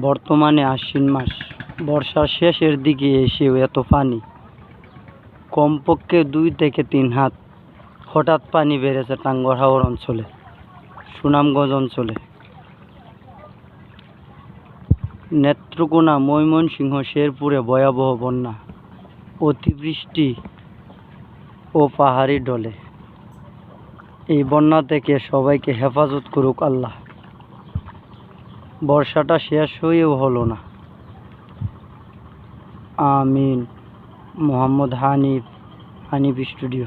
বর্তমানে আশ্বিন মাস। বর্ষার শেষের দিকে এসেও এত পানি। কমপক্ষে দুই থেকে তিন হাত হঠাৎ পানি বেড়েছে টাঙ্গর হাওর অঞ্চলে, সুনামগঞ্জ অঞ্চলে। নেত্রকোনা, ময়মনসিংহ, শেরপুরে ভয়াবহ বন্যা, অতিবৃষ্টি ও পাহাড়ি ঢলে। এই বন্যা থেকে সবাইকে হেফাজত করুক আল্লাহ। বর্ষাটা শেষ হয়েও হলো না। আমিন মোহাম্মদ হানিফ হানিফ স্টুডিও।